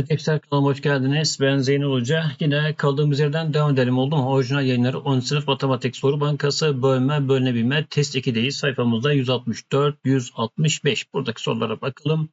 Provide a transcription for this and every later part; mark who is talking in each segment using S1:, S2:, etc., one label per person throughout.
S1: Evet, Excel kanalıma hoş geldiniz. Ben Zeynel Hoca. Yine kaldığımız yerden devam edelim oldu mu? Orijinal yayınları 10. sınıf matematik soru bankası bölme bölünebilme test 2'deyiz. Sayfamızda 164, 165. Buradaki sorulara bakalım.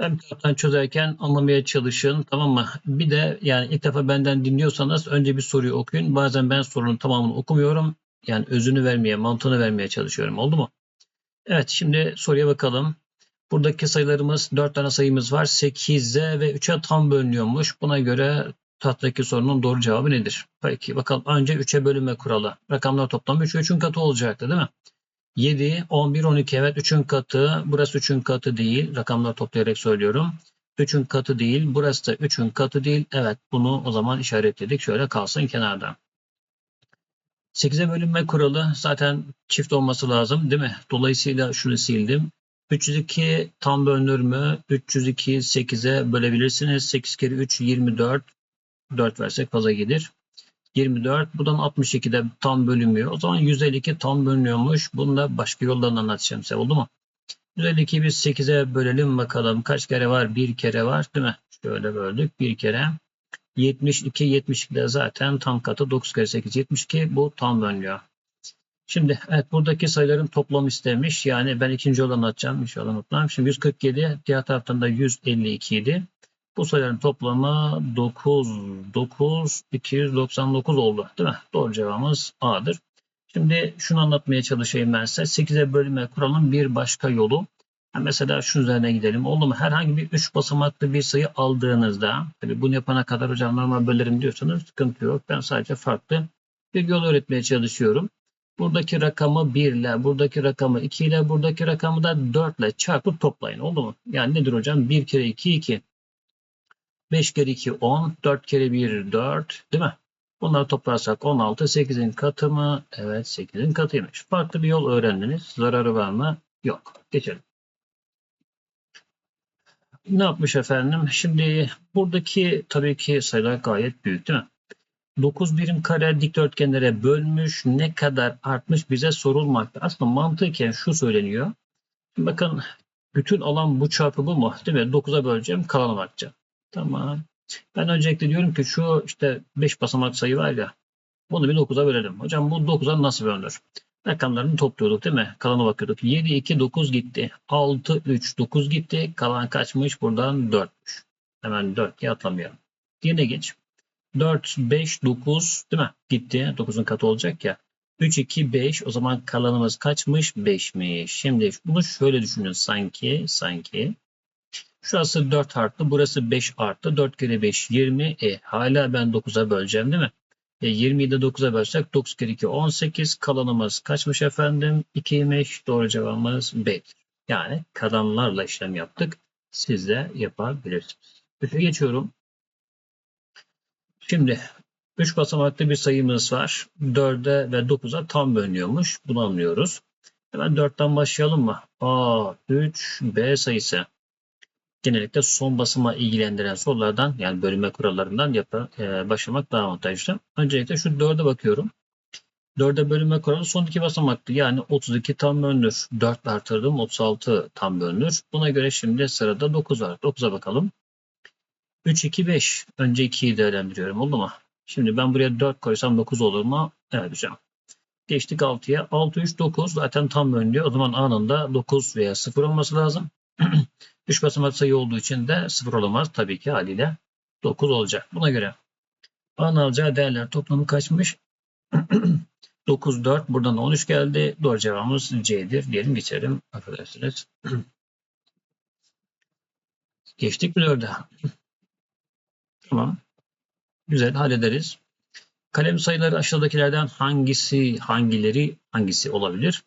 S1: Bir taraftan çözerken anlamaya çalışın tamam mı? Bir de yani ilk defa benden dinliyorsanız önce bir soruyu okuyun. Bazen ben sorunun tamamını okumuyorum. Yani özünü vermeye, mantığını vermeye çalışıyorum. Oldu mu? Evet şimdi soruya bakalım. Buradaki sayılarımız 4 tane sayımız var. 8'e ve 3'e tam bölünüyormuş. Buna göre tahttaki sorunun doğru cevabı nedir? Peki bakalım önce 3'e bölünme kuralı. Rakamlar toplamı 3 3'ün katı olacaktı değil mi? 7, 11, 12 evet 3'ün katı. Burası 3'ün katı değil. Rakamları toplayarak söylüyorum. 3'ün katı değil. Burası da 3'ün katı değil. Evet bunu o zaman işaretledik. Şöyle kalsın kenarda. 8'e bölünme kuralı zaten çift olması lazım değil mi? Dolayısıyla şunu sildim. 302 tam bölünür mü? 302 8'e bölebilirsiniz. 8 kere 3 24. 4 versek fazla gelir. 24. Buradan 62 de tam bölünmüyor. O zaman 152 tam bölünüyormuş. Bunu da başka yoldan anlatacağım size. Oldu mu? 152'yi biz 8'e bölelim bakalım. Kaç kere var? Bir kere var değil mi? Şöyle böldük. Bir kere. 72. 72 de zaten tam katı. 9 kere 8 72. Bu tam bölünüyor. Şimdi evet buradaki sayıların toplamı istemiş. Yani ben ikinci yoldan atacağım. İnşallah unutmam. Şimdi 147 diğer taraftan da 152 idi. Bu sayıların toplamı 9, 9, 299 oldu. Değil mi? Doğru cevabımız A'dır. Şimdi şunu anlatmaya çalışayım ben size. 8'e bölme kuralının bir başka yolu. Mesela şu üzerine gidelim. Oldu mu? Herhangi bir 3 basamaklı bir sayı aldığınızda, tabii bunu yapana kadar hocam normal bölerim diyorsanız sıkıntı yok. Ben sadece farklı bir yol öğretmeye çalışıyorum. Buradaki rakamı 1 ile, buradaki rakamı 2 ile, buradaki rakamı da 4 ile çarpıp toplayın. Oldu mu? Yani nedir hocam? 1 kere 2, 2. 5 kere 2, 10. 4 kere 1, 4. Değil mi? Bunları toplarsak 16. 8'in katı mı? Evet 8'in katıymış. Farklı bir yol öğrendiniz. Zararı var mı? Yok. Geçelim. Ne yapmış efendim? Şimdi buradaki tabii ki sayılar gayet büyük değil mi? 9 birim kare dikdörtgenlere bölmüş ne kadar artmış bize sorulmakta. Aslında mantıken şu söyleniyor. Bakın bütün alan bu çarpı bu mu? Değil mi? 9'a böleceğim kalanı bakacağım. Tamam. Ben öncelikle diyorum ki şu işte 5 basamak sayı var ya bunu bir 9'a bölelim. Hocam bu 9'a nasıl bölünür? Rakamlarını topluyorduk değil mi? Kalanı bakıyorduk. 7, 2, 9 gitti. 6, 3, 9 gitti. Kalan kaçmış? Buradan 4'müş. Hemen 4 diye atlamayalım. Diğerine geç. 4, 5, 9 değil mi? Gitti. 9'un katı olacak ya. 3, 2, 5. O zaman kalanımız kaçmış? 5'miş. Şimdi bunu şöyle düşünün sanki. Sanki. Şurası 4 arttı. Burası 5 arttı. 4 kere 5 20. E hala ben 9'a böleceğim değil mi? E, 20'yi de 9'a bölsek 9 kere 2 18. Kalanımız kaçmış efendim? 2'ymiş. Doğru cevabımız B. Yani kalanlarla işlem yaptık. Siz de yapabilirsiniz. Öte geçiyorum. Şimdi 3 basamaklı bir sayımız var. 4'e ve 9'a tam bölünüyormuş. Bunu anlıyoruz. Hemen 4'ten başlayalım mı? A, 3, B sayısı. Genellikle son basıma ilgilendiren sorulardan yani bölünme kurallarından yapı, e, başlamak daha avantajlı. Öncelikle şu 4'e bakıyorum. 4'e bölünme kuralı son iki basamaklı. Yani 32 tam bölünür. 4 artırdım 36 tam bölünür. Buna göre şimdi sırada 9 var. 9'a bakalım. 3, 2, 5. Önce 2'yi değerlendiriyorum. Oldu mu? Şimdi ben buraya 4 koysam 9 olur mu? Evet hocam. Geçtik 6'ya. 6, 3, 9 zaten tam bölünüyor. O zaman anında 9 veya 0 olması lazım. 3 basamak sayı olduğu için de 0 olamaz. Tabii ki haliyle 9 olacak. Buna göre A'nın alacağı değerler toplamı kaçmış? 9, 4. Buradan 13 geldi. Doğru cevabımız C'dir. Diyelim geçelim. Affedersiniz. Geçtik mi 4'e? Tamam. Güzel hallederiz. Kalem sayıları aşağıdakilerden hangisi, hangileri, hangisi olabilir?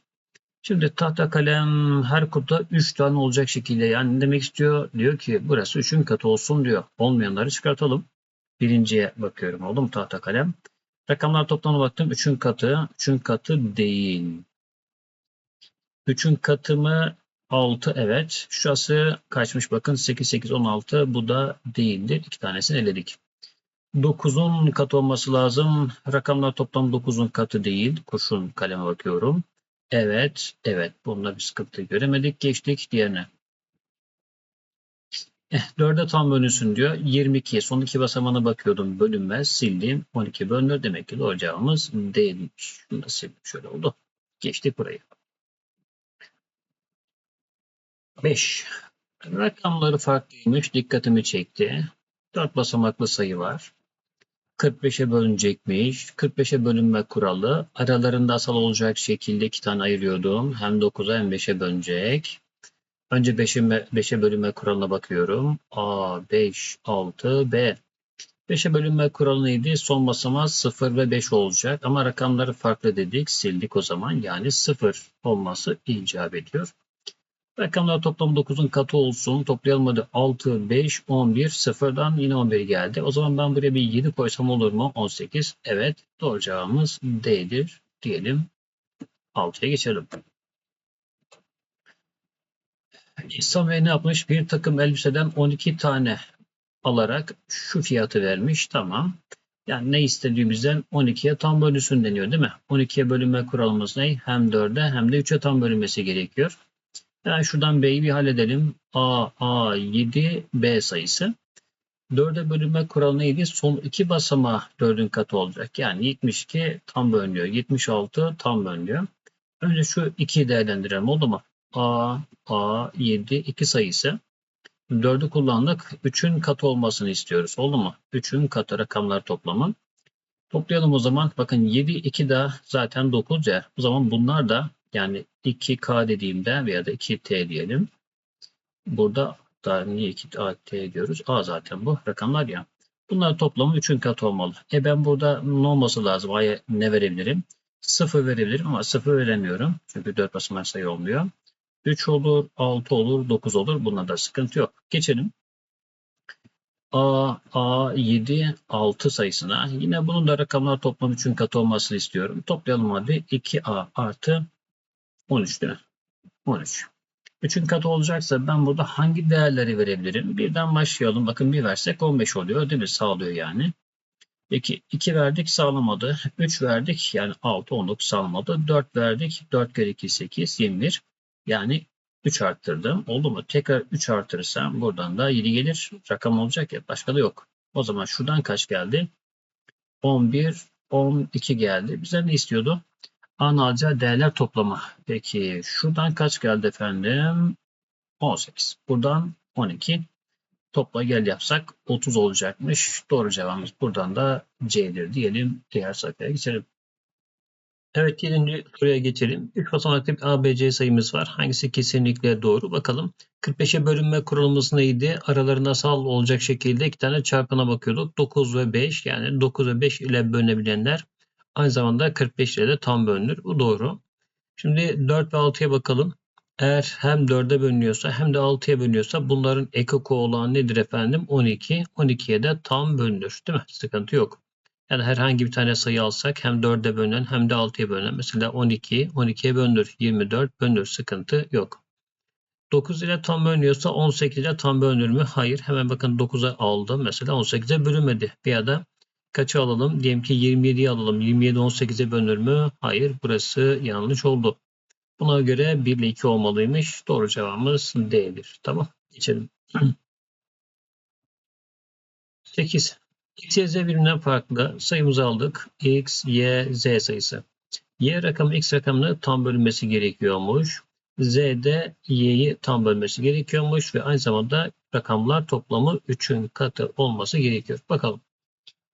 S1: Şimdi tahta kalem her kutuda 3 tane olacak şekilde yani ne demek istiyor? Diyor ki burası 3'ün katı olsun diyor. Olmayanları çıkartalım. Birinciye bakıyorum. Oldu mu tahta kalem? Rakamlar toplamına baktım. 3'ün katı. 3'ün katı değil. 3'ün katı mı? 6 evet. Şurası kaçmış bakın 8, 8, 16. Bu da değildir. İki tanesini eledik. 9'un katı olması lazım. Rakamlar toplam 9'un katı değil. Kurşun kaleme bakıyorum. Evet, evet. Bunda bir sıkıntı göremedik. Geçtik diğerine. Eh, 4'e tam bölünsün diyor. 22. Son iki basamağına bakıyordum. Bölünmez. Sildim. 12 bölünür. Demek ki doğru cevabımız D'ymiş. Şunu da sildim. Şöyle oldu. Geçtik burayı. 5. Rakamları farklıymış. Dikkatimi çekti. 4 basamaklı sayı var. 45'e bölünecekmiş. 45'e bölünme kuralı. Aralarında asal olacak şekilde iki tane ayırıyordum. Hem 9'a hem 5'e bölünecek. Önce 5'e 5'e bölünme kuralına bakıyorum. A, 5, 6, B. 5'e bölünme kuralı neydi? Son basamağı 0 ve 5 olacak. Ama rakamları farklı dedik. Sildik o zaman. Yani 0 olması icap ediyor. Rakamlar toplam 9'un katı olsun. Toplayalım hadi 6, 5, 11. Sıfırdan yine 11 geldi. O zaman ben buraya bir 7 koysam olur mu? 18. Evet. Doğru cevabımız D'dir. Diyelim. 6'ya geçelim. İhsan Bey ne yapmış? Bir takım elbiseden 12 tane alarak şu fiyatı vermiş. Tamam. Yani ne istediğimizden 12'ye tam bölünsün deniyor değil mi? 12'ye bölünme kuralımız ne? Hem 4'e hem de 3'e tam bölünmesi gerekiyor. Yani şuradan B'yi bir halledelim. A, A, 7, B sayısı. 4'e bölünme kuralı neydi? Son iki basamağı 4'ün katı olacak. Yani 72 tam bölünüyor. 76 tam bölünüyor. Önce şu 2'yi değerlendirelim. Oldu mu? A, A, 7, 2 sayısı. 4'ü kullandık. 3'ün katı olmasını istiyoruz. Oldu mu? 3'ün katı rakamlar toplamı. Toplayalım o zaman. Bakın 7, 2 daha zaten 9 ya. O zaman bunlar da yani 2K dediğimde veya da 2T diyelim. Burada da niye 2T diyoruz? A zaten bu rakamlar ya. Bunlar toplamı 3'ün katı olmalı. E ben burada ne olması lazım? A'ya ne verebilirim? 0 verebilirim ama 0 veremiyorum. Çünkü 4 basamak sayı olmuyor. 3 olur, 6 olur, 9 olur. Bunda sıkıntı yok. Geçelim. A, A, 7, 6 sayısına. Yine bunun da rakamlar toplam 3'ün katı olmasını istiyorum. Toplayalım hadi. 2A artı 13 değil mi? 13. 3'ün katı olacaksa ben burada hangi değerleri verebilirim? Birden başlayalım. Bakın bir versek 15 oluyor değil mi? Sağlıyor yani. 2, 2 verdik sağlamadı. 3 verdik yani 6, 19 sağlamadı. 4 verdik. 4 kere 2, 8, 21. Yani 3 arttırdım. Oldu mu? Tekrar 3 artırırsam buradan da 7 gelir. Rakam olacak ya. Başka da yok. O zaman şuradan kaç geldi? 11, 12 geldi. Bize ne istiyordu? A'nın alacağı değerler toplamı. Peki şuradan kaç geldi efendim? 18. Buradan 12. Topla gel yapsak 30 olacakmış. Doğru cevabımız buradan da C'dir diyelim. Diğer sayfaya geçelim. Evet 7. soruya geçelim. 3 basamaklı bir ABC sayımız var. Hangisi kesinlikle doğru? Bakalım. 45'e bölünme kuralımız neydi? Aralarında sal olacak şekilde iki tane çarpana bakıyorduk. 9 ve 5 yani 9 ve 5 ile bölünebilenler aynı zamanda 45 ile de tam bölünür. Bu doğru. Şimdi 4 ve 6'ya bakalım. Eğer hem 4'e bölünüyorsa hem de 6'ya bölünüyorsa bunların ekoko olan nedir efendim? 12. 12'ye de tam bölünür. Değil mi? Sıkıntı yok. Yani herhangi bir tane sayı alsak hem 4'e bölünen hem de 6'ya bölünen. Mesela 12, 12'ye bölünür. 24 bölünür. Sıkıntı yok. 9 ile tam bölünüyorsa 18 ile tam bölünür mü? Hayır. Hemen bakın 9'a aldım. Mesela 18'e bölünmedi. Ya da kaçı alalım? Diyelim ki 27'yi alalım. 27 18'e bölünür mü? Hayır. Burası yanlış oldu. Buna göre 1 ile 2 olmalıymış. Doğru cevabımız D'dir. Tamam. Geçelim. 8. X, Y, Z birbirinden farklı. Sayımızı aldık. X, Y, Z sayısı. Y rakamı X rakamını tam bölünmesi gerekiyormuş. Z'de Y'yi tam bölmesi gerekiyormuş ve aynı zamanda rakamlar toplamı 3'ün katı olması gerekiyor. Bakalım.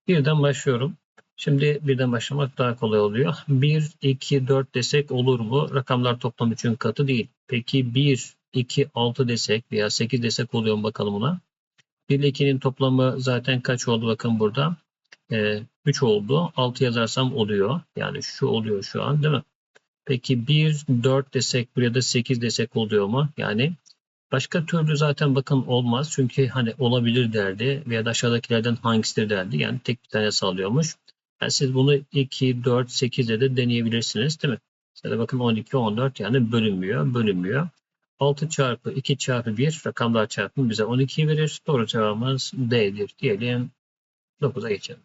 S1: Birden başlıyorum. Şimdi birden başlamak daha kolay oluyor. 1, 2, 4 desek olur mu? Rakamlar toplam 3'ün katı değil. Peki 1, 2, 6 desek veya 8 desek oluyor mu bakalım ona? 1 ile 2'nin toplamı zaten kaç oldu bakın burada. Ee, 3 oldu. 6 yazarsam oluyor. Yani şu oluyor şu an değil mi? Peki 1, 4 desek buraya da 8 desek oluyor mu? Yani başka türlü zaten bakın olmaz. Çünkü hani olabilir derdi veya da aşağıdakilerden hangisidir derdi. Yani tek bir tane sağlıyormuş. Yani siz bunu 2, 4, 8'de de deneyebilirsiniz değil mi? Mesela bakın 12, 14 yani bölünmüyor, bölünmüyor. 6 çarpı 2 çarpı 1 rakamlar çarpımı bize 12 verir. Doğru cevabımız D'dir diyelim. 9'a geçelim.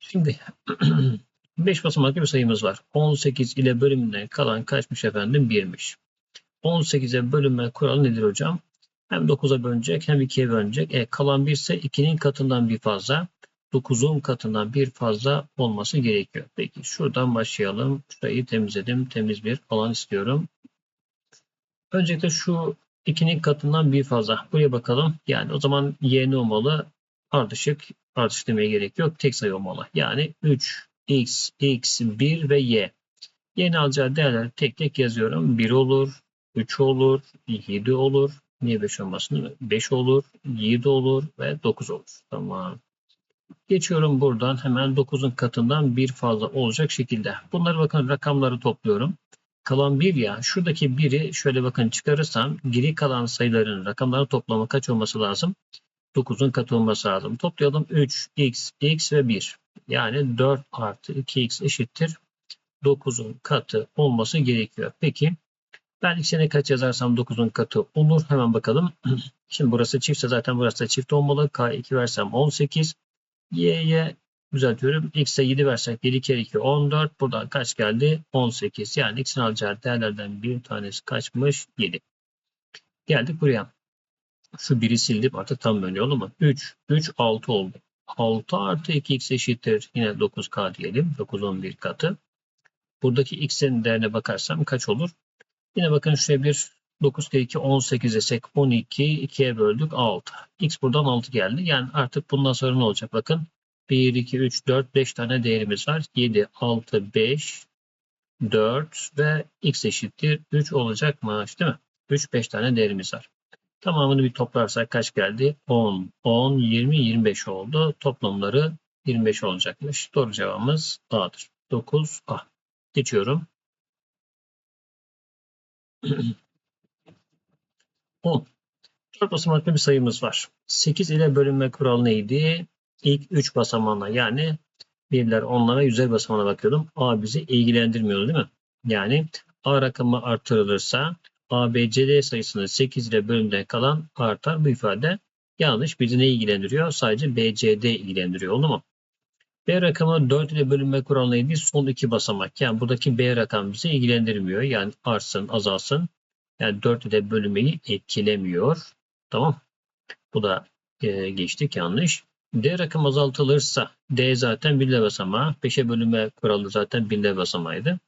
S1: Şimdi 5 basamaklı bir sayımız var. 18 ile bölümünden kalan kaçmış efendim? 1'miş. 18'e bölünme kuralı nedir hocam? Hem 9'a bölünecek hem 2'ye bölünecek. E, kalan 1 ise 2'nin katından bir fazla. 9'un katından bir fazla olması gerekiyor. Peki şuradan başlayalım. Şurayı temizledim. Temiz bir alan istiyorum. Öncelikle şu 2'nin katından bir fazla. Buraya bakalım. Yani o zaman y ne olmalı? Ardışık. Ardışık demeye gerek yok. Tek sayı olmalı. Yani 3, x, x, 1 ve y. Yeni alacağı değerleri tek tek yazıyorum. 1 olur, 3 olur, 7 olur. Niye 5 olmasın? 5 olur, 7 olur ve 9 olur. Tamam. Geçiyorum buradan hemen 9'un katından bir fazla olacak şekilde. Bunları bakın rakamları topluyorum. Kalan 1 ya şuradaki 1'i şöyle bakın çıkarırsam geri kalan sayıların rakamların toplamı kaç olması lazım? 9'un katı olması lazım. Toplayalım 3, x, x ve 1. Yani 4 artı 2x eşittir 9'un katı olması gerekiyor. Peki ben x'e kaç yazarsam 9'un katı olur. Hemen bakalım. Şimdi burası çiftse zaten burası da çift olmalı. K2 versem 18. Y'ye düzeltiyorum. X'e 7 versek 7 kere 2 14. Buradan kaç geldi? 18. Yani x'in alacağı değerlerden bir tanesi kaçmış? 7. Geldik buraya. Şu 1'i sildim artık tam böyle oldu mu? 3. 3 6 oldu. 6 artı 2x eşittir. Yine 9k diyelim. 9 11 katı. Buradaki x'in değerine bakarsam kaç olur? Yine bakın şuraya bir 9 kere 2 18 desek 12 2'ye böldük 6. X buradan 6 geldi. Yani artık bundan sonra ne olacak? Bakın 1, 2, 3, 4, 5 tane değerimiz var. 7, 6, 5, 4 ve x eşittir 3 olacak mı? Değil mi? 3, 5 tane değerimiz var. Tamamını bir toplarsak kaç geldi? 10, 10, 20, 25 oldu. Toplamları 25 olacakmış. Doğru cevabımız A'dır. 9 A. Geçiyorum. 10. 4 basamaklı bir sayımız var. 8 ile bölünme kuralı neydi? İlk 3 basamağına yani birler onlara yüzer basamağına bakıyordum. A bizi ilgilendirmiyordu değil mi? Yani A rakamı artırılırsa A, B, C, D sayısının 8 ile bölümden kalan artar. Bu ifade yanlış. Bizi ne ilgilendiriyor? Sadece B, C, D ilgilendiriyor. Oldu mu? B rakamı 4 ile bölünme kuralı neydi? Son iki basamak. Yani buradaki B rakam bizi ilgilendirmiyor. Yani artsın, azalsın. Yani 4 ile bölünmeyi etkilemiyor. Tamam. Bu da e, geçtik yanlış. D rakam azaltılırsa D zaten birle basamağı. 5'e bölünme kuralı zaten birle basamağıydı.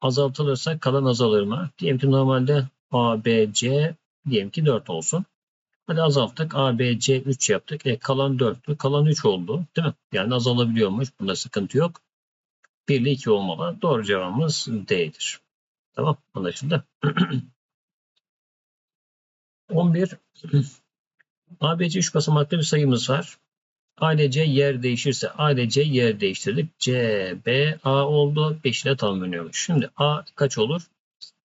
S1: Azaltılırsa kalan azalır mı? Diyelim ki normalde A, B, C diyelim ki 4 olsun. Hadi azalttık. A, B, C 3 yaptık. E, kalan 4'tü. Kalan 3 oldu. Değil mi? Yani azalabiliyormuş. Bunda sıkıntı yok. 1 ile 2 olmalı. Doğru cevabımız D'dir. Tamam. Anlaşıldı. 11. ABC 3 basamaklı bir sayımız var. A ile C yer değişirse A ile C yer değiştirdik. C, B, A oldu. 5 ile tamamlanıyormuş. Şimdi A kaç olur?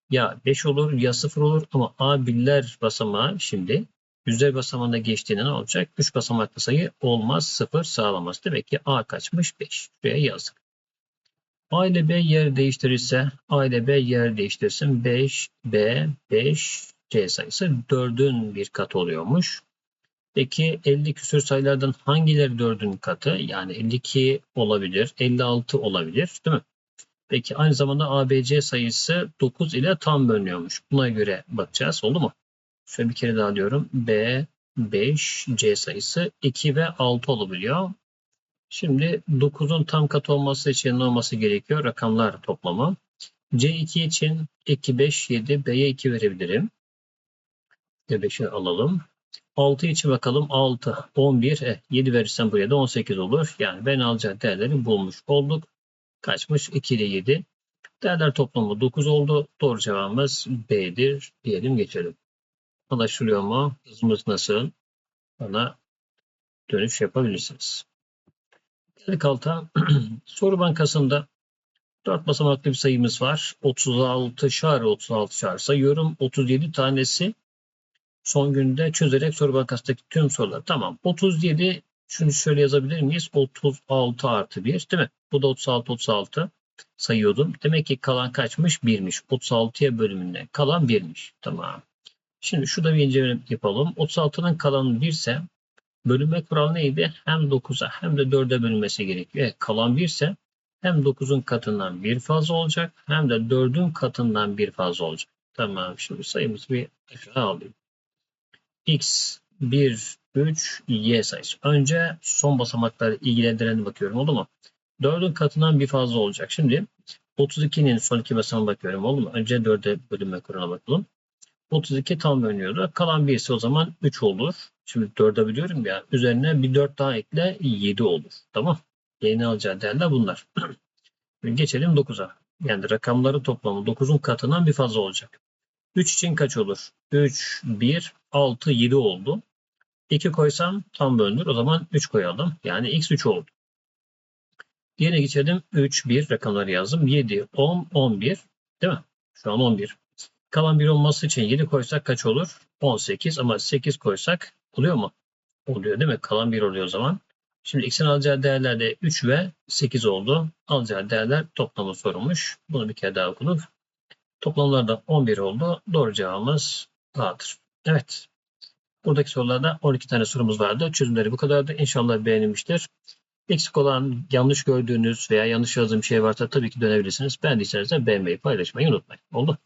S1: Ya 5 olur ya 0 olur ama A birler basamağı şimdi yüzler basamağında geçtiğinde ne olacak? 3 basamaklı sayı olmaz 0 sağlamaz. Demek ki A kaçmış? 5. Şuraya yazdık. A ile B yer değiştirirse A ile B yer değiştirsin. 5, B, 5, C sayısı 4'ün bir katı oluyormuş. Peki 50 küsur sayılardan hangileri 4'ün katı? Yani 52 olabilir, 56 olabilir değil mi? Peki aynı zamanda ABC sayısı 9 ile tam bölünüyormuş. Buna göre bakacağız. Oldu mu? Şöyle bir kere daha diyorum. B, 5, C sayısı 2 ve 6 olabiliyor. Şimdi 9'un tam katı olması için ne olması gerekiyor? Rakamlar toplamı. C2 için 2, 5, 7, B'ye 2 verebilirim. C5'i alalım. 6 için bakalım 6, 11, eh, 7 verirsem buraya da 18 olur. Yani ben alacak değerleri bulmuş olduk. Kaçmış? 2 ile 7. Değerler toplamı 9 oldu. Doğru cevabımız B'dir. Diyelim geçelim. Anlaşılıyor mu? Hızımız nasıl? Bana dönüş yapabilirsiniz. Geldik alta. Soru bankasında 4 basamaklı bir sayımız var. 36 şar 36 şar sayıyorum. 37 tanesi son günde çözerek soru bankasındaki tüm sorular. Tamam. 37 şunu şöyle yazabilir miyiz? 36 artı 1 değil mi? Bu da 36 36 sayıyordum. Demek ki kalan kaçmış? 1'miş. 36'ya bölümünde kalan 1'miş. Tamam. Şimdi şurada bir inceleme yapalım. 36'nın kalanı 1 ise bölünme kuralı neydi? Hem 9'a hem de 4'e bölünmesi gerekiyor. Kalan 1 ise hem 9'un katından bir fazla olacak hem de 4'ün katından bir fazla olacak. Tamam. Şimdi sayımızı bir aşağı alayım. x 1, 3, y sayısı. Önce son basamakları ilgilendirene bakıyorum oldu mu? 4'ün katından bir fazla olacak. Şimdi 32'nin son iki basamağına bakıyorum oldu mu? Önce 4'e bölünme kuralına bakalım. 32 tam bölünüyordu. Kalan 1 ise o zaman 3 olur. Şimdi 4'e biliyorum ya. Üzerine bir 4 daha ekle 7 olur. Tamam. Yeni alacağı değerler bunlar. Geçelim 9'a. Yani rakamları toplamı 9'un katından bir fazla olacak. 3 için kaç olur? 3, 1, 6, 7 oldu. 2 koysam tam bölünür. O zaman 3 koyalım. Yani x 3 oldu. Diğerine geçelim. 3, 1 rakamları yazdım. 7, 10, 11. Değil mi? Şu an 11. Kalan 1 olması için 7 koysak kaç olur? 18 ama 8 koysak oluyor mu? Oluyor değil mi? Kalan 1 oluyor o zaman. Şimdi x'in alacağı değerler de 3 ve 8 oldu. Alacağı değerler toplamı sorulmuş. Bunu bir kere daha okuduk. Toplamlar da 11 oldu. Doğru cevabımız A'dır. Evet. Buradaki sorularda 12 tane sorumuz vardı. Çözümleri bu kadardı. İnşallah beğenilmiştir. Eksik olan, yanlış gördüğünüz veya yanlış yazdığım şey varsa tabii ki dönebilirsiniz. Beğendiyseniz de beğenmeyi, paylaşmayı unutmayın. Oldu.